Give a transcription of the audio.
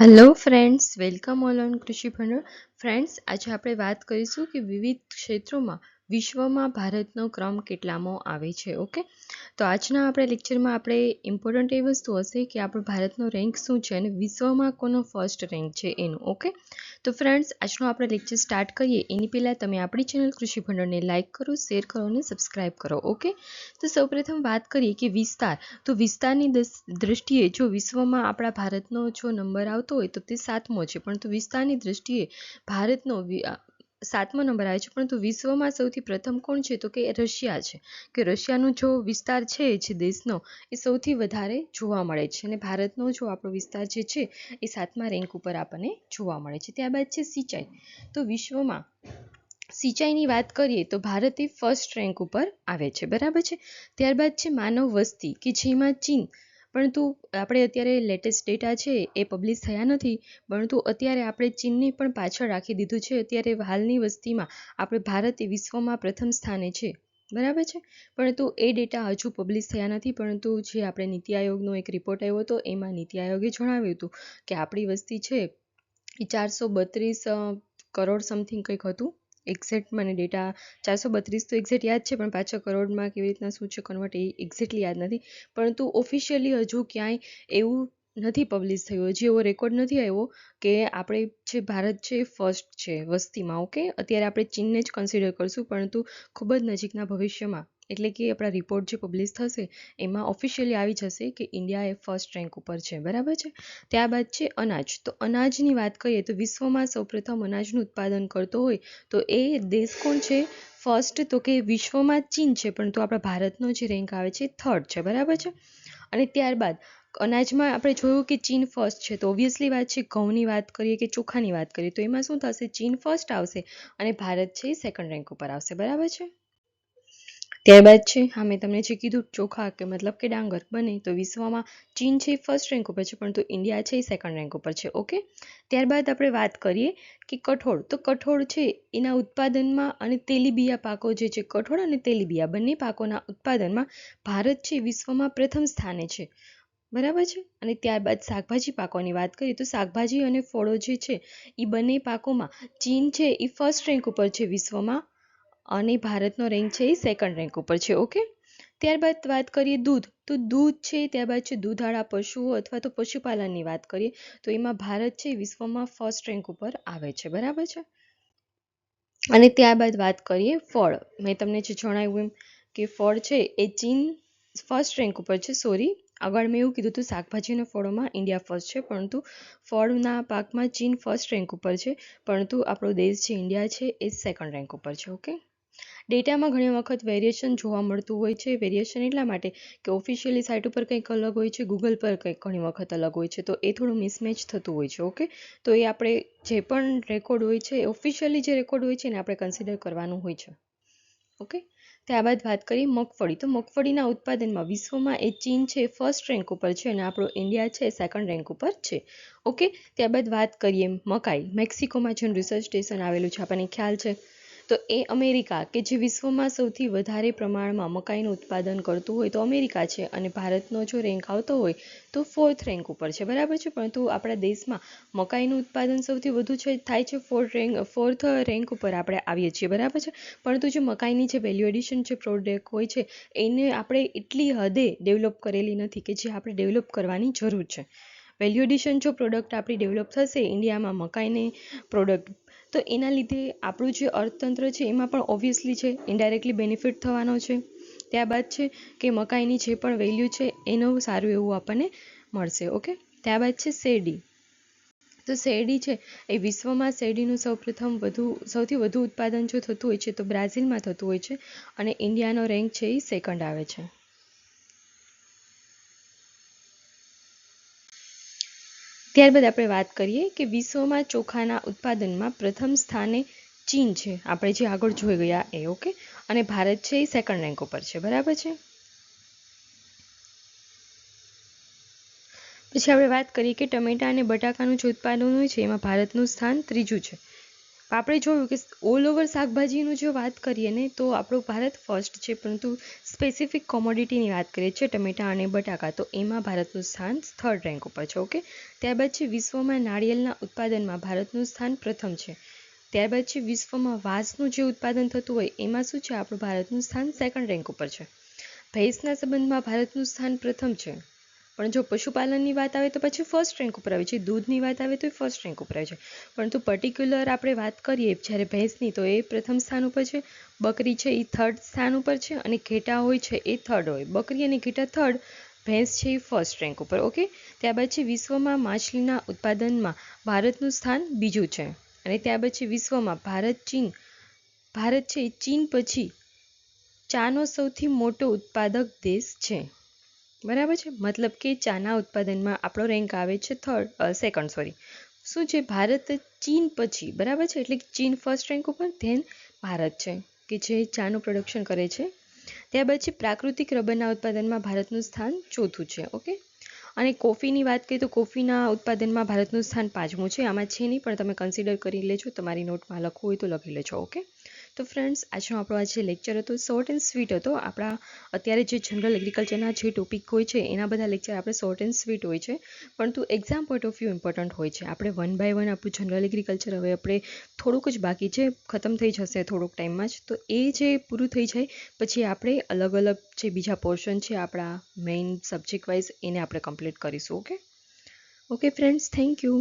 Hello friends welcome all on Krishi Bhandol friends આજે આપણે વાત કરીશું કે વિવિધ ક્ષેત્રોમાં વિશ્વમાં ભારતનો ક્રમ કેટલામો આવે છે ઓકે તો આજના આપણે લેક્ચરમાં આપણે ઇમ્પોર્ટન્ટ એ વસ્તુ હશે કે આપણો ભારતનો રેન્ક શું છે અને વિશ્વમાં કોનો ફર્સ્ટ રેન્ક છે એનું ઓકે તો ફ્રેન્ડ્સ આજનો આપણે લેક્ચર સ્ટાર્ટ કરીએ. એની પહેલાં તમે આપણી ચેનલ કૃષિ ભંડોળને લાઇક કરો શેર કરો અને સબસ્ક્રાઇબ કરો ઓકે તો સૌપ્રથમ વાત કરીએ કે વિસ્તાર. તો વિસ્તારની દ્રષ્ટિએ જો વિશ્વમાં આપણા ભારતનો જો નંબર આવતો હોય તો તે સાતમો છે. પરંતુ વિસ્તારની દ્રષ્ટિએ ભારતનો સાતમો નંબર આવે છે, પરંતુ વિશ્વમાં સૌથી પ્રથમ કોણ છે? તો કે રશિયા છે. કે રશિયાનો જો વિસ્તાર છે જે દેશનો, એ સૌથી વધારે જોવા મળે છે. અને ભારતનો જો આપણો વિસ્તાર જે છે, એ સાતમા રેન્ક ઉપર આપણને જોવા મળે છે. ત્યારબાદ છે સિંચાઈ. તો વિશ્વમાં સિંચાઈની વાત કરીએ, તો ભારત એ ફર્સ્ટ રેન્ક ઉપર આવે છે. બરાબર છે? ત્યારબાદ છે માનવ વસ્તી, કે જેમાં ચીન પરંતુ આપણે અત્યારે લેટેસ્ટ ડેટા છે એ પબ્લિશ થયા નથી, પરંતુ અત્યારે આપણે ચીનને પણ પાછળ રાખી દીધું છે. અત્યારે હાલની વસ્તીમાં આપણે ભારત એ વિશ્વમાં પ્રથમ સ્થાને છે. બરાબર છે? પરંતુ એ ડેટા હજુ પબ્લિશ થયા નથી, પરંતુ જે આપણે નીતિ આયોગનો એક રિપોર્ટ આવ્યો હતો, એમાં નીતિ આયોગે જણાવ્યું હતું કે આપણી વસ્તી છે એ ચારસો બત્રીસ કરોડ સમથિંગ કંઈક હતું. એક્ઝેક્ટ મને ડેટા ચારસો બત્રીસ તો એક્ઝેક્ટ યાદ છે, પણ પાછા કરોડમાં કેવી રીતના શું છે કન્વર્ટ એ એક્ઝેક્ટલી યાદ નથી. પરંતુ ઓફિશિયલી હજુ ક્યાંય એવું નથી પબ્લિશ થયો. હજી એવો રેકોર્ડ નથી આવ્યો કે આપણે જે ભારત છે ફર્સ્ટ છે વસ્તીમાં ઓકે અત્યારે આપણે ચીનને જ કન્સિડર કરશું, પરંતુ ખૂબ જ નજીકના ભવિષ્યમાં. એટલે કે આપણા રિપોર્ટ જે પબ્લિશ થશે, એમાં ઓફિશિયલી આવી જશે કે ઇન્ડિયા એ ફર્સ્ટ રેન્ક ઉપર છે. બરાબર છે? ત્યારબાદ છે અનાજ. તો અનાજની વાત કરીએ તો વિશ્વમાં સૌપ્રથમ અનાજનું ઉત્પાદન કરતો હોય તો એ દેશ કોણ છે? ફર્સ્ટ તો કે વિશ્વમાં ચીન છે, પરંતુ આપણા ભારતનો જે રેન્ક આવે છે થર્ડ છે. બરાબર છે? અને ત્યારબાદ અનાજમાં આપણે જોયું કે ચીન ફર્સ્ટ છે. તો ઓબ્વિયસલી વાત છે ઘઉંની વાત કરીએ કે ચોખાની વાત કરીએ, તો એમાં શું થશે? ચીન ફર્સ્ટ આવશે અને ભારત છે એ સેકન્ડ રેન્ક ઉપર આવશે. બરાબર છે? ત્યારબાદ છે, હા, મેં તમને જે કીધું ચોખા કે મતલબ કે ડાંગર બને, તો વિશ્વમાં ચીન છે ફર્સ્ટ રેન્ક ઉપર છે, પરંતુ ઇન્ડિયા છે એ સેકન્ડ રેન્ક ઉપર છે. ઓકે? ત્યારબાદ આપણે વાત કરીએ કે કઠોળ. તો કઠોળ છે એના ઉત્પાદનમાં અને તેલીબિયા પાકો જે છે, કઠોળ અને તેલીબિયા બંને પાકોના ઉત્પાદનમાં ભારત છે વિશ્વમાં પ્રથમ સ્થાને છે. બરાબર છે? અને ત્યારબાદ શાકભાજી પાકોની વાત કરીએ તો શાકભાજી અને ફળો જે છે એ બંને પાકોમાં ચીન છે એ ફર્સ્ટ રેન્ક ઉપર છે વિશ્વમાં અને ભારતનો રેન્ક છે એ સેકન્ડ રેન્ક ઉપર છે ઓકે ત્યારબાદ વાત કરીએ દૂધ, તો દૂધ છે, ત્યારબાદ છે દૂધાળા પશુઓ અથવા તો પશુપાલનની વાત કરીએ તો એમાં ભારત છે વિશ્વમાં ફર્સ્ટ રેન્ક ઉપર આવે છે, બરાબર છે? અને ત્યારબાદ વાત કરીએ ફળ, મેં તમને જે જણાવ્યું એમ કે ફળ છે, એ ચીન ફર્સ્ટ રેન્ક ઉપર છે સોરી આગળ મેં એવું કીધું હતું શાકભાજી અને ફળોમાં ઇન્ડિયા ફર્સ્ટ છે, પરંતુ ફળના પાકમાં ચીન ફર્સ્ટ રેન્ક ઉપર છે, પરંતુ આપણો દેશ જે ઇન્ડિયા છે એ સેકન્ડ રેન્ક ઉપર છે ઓકે ડેટામાં ઘણી વખત વેરિએશન જોવા મળતું હોય છે વેરિએશન એટલા માટે કે ઓફિશિયલી સાઇટ ઉપર કંઈક અલગ હોય છે ગૂગલ પર કંઈક ઘણી વખત અલગ હોય છે, તો એ થોડું મિસમેચ થતું હોય છે ઓકે તો એ આપણે જે પણ રેકોર્ડ હોય છે ઓફિશિયલી જે રેકોર્ડ હોય છે, એને આપણે કન્સિડર કરવાનું હોય છે ઓકે ત્યારબાદ વાત કરીએ મગફળી. તો મગફળીના ઉત્પાદનમાં વિશ્વમાં એ ચીન છે ફર્સ્ટ રેન્ક ઉપર છે અને આપણો ઇન્ડિયા છે સેકન્ડ રેન્ક ઉપર છે. ઓકે ત્યારબાદ વાત કરીએ મકાઈ. મેક્સિકોમાં જેનું રિસર્ચ સ્ટેશન આવેલું છે. આપણને ખ્યાલ છે તો એ અમેરિકા, કે જે વિશ્વમાં સૌથી વધારે પ્રમાણમાં મકાઈનું ઉત્પાદન કરતું હોય તો અમેરિકા છે અને ભારતનો જો રેન્ક આવતો હોય તો ફોર્થ રેન્ક ઉપર છે. બરાબર છે? પરંતુ આપણા દેશમાં મકાઈનું ઉત્પાદન સૌથી વધુ છે, થાય છે ફોર્થ રેન્ક ફોર્થ રેન્ક ઉપર આપણે આવીએ છીએ. બરાબર છે? પરંતુ જે મકાઈની જે વેલ્યુ એડિશન જે પ્રોડક્ટ હોય છે, એને આપણે એટલી હદે ડેવલપ કરેલી નથી કે જે આપણે ડેવલપ કરવાની જરૂર છે. વેલ્યુ એડિશન જો પ્રોડક્ટ આપણી ડેવલપ થશે ઇન્ડિયામાં મકાઈની પ્રોડક્ટ તો એના લીધે આપણું જે અર્થતંત્ર છે, એમાં પણ ઓબ્વિયસલી છે ઇન્ડાયરેક્ટલી બેનિફિટ થવાનો છે. ત્યારબાદ છે કે મકાઈની જે પણ વેલ્યુ છે, એનું સારું એવું આપણને મળશે ઓકે ત્યારબાદ છે શેરડી. તો શેરડી છે, એ વિશ્વમાં શેરડીનું સૌપ્રથમ વધુ, સૌથી વધુ ઉત્પાદન જો થતું હોય છે, તો બ્રાઝિલમાં થતું હોય છે અને ઇન્ડિયાનો રેન્ક છે એ સેકન્ડ આવે છે. ત્યારબાદ આપણે વાત કરીએ કે વિશ્વમાં ચોખાના ઉત્પાદનમાં પ્રથમ સ્થાને ચીન છે. આપણે જે આગળ જોઈ ગયા એ ઓકે અને ભારત છે એ સેકન્ડ રેન્ક ઉપર છે. બરાબર છે? પછી આપણે વાત કરીએ કે ટમેટા અને બટાકાનું જે ઉત્પાદન હોય છે, એમાં ભારતનું સ્થાન ત્રીજું છે. આપણે જોયું કે ઓલ ઓવર શાકભાજીનું જો વાત કરીએ ને, તો આપણું ભારત ફર્સ્ટ છે, પરંતુ સ્પેસિફિક કોમોડિટીની વાત કરીએ છીએ, ટમેટા અને બટાકા. તો એમાં ભારતનું સ્થાન થર્ડ રેન્ક ઉપર છે ઓકે ત્યારબાદ છે વિશ્વમાં નાળિયેરના ઉત્પાદનમાં ભારતનું સ્થાન પ્રથમ છે. ત્યારબાદ છે વિશ્વમાં વાંસનું જે ઉત્પાદન થતું હોય, એમાં શું છે? આપણું ભારતનું સ્થાન સેકન્ડ રેન્ક ઉપર છે. ભેંસના સંબંધમાં ભારતનું સ્થાન પ્રથમ છે. પણ જો પશુપાલનની વાત આવે તો પછી ફર્સ્ટ રેન્ક ઉપર આવે છે. દૂધની વાત આવે તો એ ફર્સ્ટ રેન્ક ઉપર આવે છે. પરંતુ પર્ટિક્યુલર આપણે વાત કરીએ, જ્યારે ભેંસની તો એ પ્રથમ સ્થાન ઉપર છે, બકરી છે એ થર્ડ સ્થાન ઉપર છે અને ઘેટા હોય છે એ થર્ડ હોય. બકરી અને ઘેટા થર્ડ ભેંસ છે એ ફર્સ્ટ રેન્ક ઉપર. ઓકે ત્યારબાદ છે વિશ્વમાં માછલીના ઉત્પાદનમાં ભારતનું સ્થાન બીજું છે. અને ત્યારબાદ છે વિશ્વમાં ભારત, ચીન, ભારત છે એ ચીન પછી ચાનો સૌથી મોટો ઉત્પાદક દેશ છે. બરાબર છે? મતલબ કે ચાના ઉત્પાદનમાં આપણો રેન્ક આવે છે થર્ડ સેકન્ડ સોરી શું છે? ભારત, ચીન પછી, બરાબર છે? એટલે ચીન ફર્સ્ટ રેન્ક ઉપર ધેન ભારત છે, કે જે ચાનું પ્રોડક્શન કરે છે. ત્યારબાદ છે પ્રાકૃતિક રબરના ઉત્પાદનમાં ભારતનું સ્થાન ચોથું છે ઓકે અને કોફીની વાત કરીએ તો કોફીના ઉત્પાદનમાં ભારતનું સ્થાન પાંચમું છે. આમાં છે નહીં, પણ તમે કન્સિડર કરી લેજો. તમારી નોટમાં લખવું હોય તો લખી લેજો ઓકે તો ફ્રેન્ડ્સ આજનો આપણો આ જે લેક્ચર હતો શોર્ટ એન્ડ સ્વીટ હતો. આપણા અત્યારે જે જનરલ એગ્રીકલ્ચરના જે ટોપિક હોય છે, એના બધા લેક્ચર આપણે શોર્ટ એન્ડ સ્વીટ હોય છે. પરંતુ exam point of view important હોય છે. આપણે વન બાય વન આપણું જનરલ એગ્રીકલ્ચર હવે આપણે થોડુંક જ બાકી છે, ખતમ થઈ જશે થોડોક ટાઈમમાં જ. તો એ જે પૂરું થઈ જાય, પછી આપણે અલગ અલગ જે બીજા પોર્શન છે, આપણા મેઇન સબ્જેક્ટ વાઇઝ એને આપણે કમ્પ્લીટ કરીશું okay okay friends thank you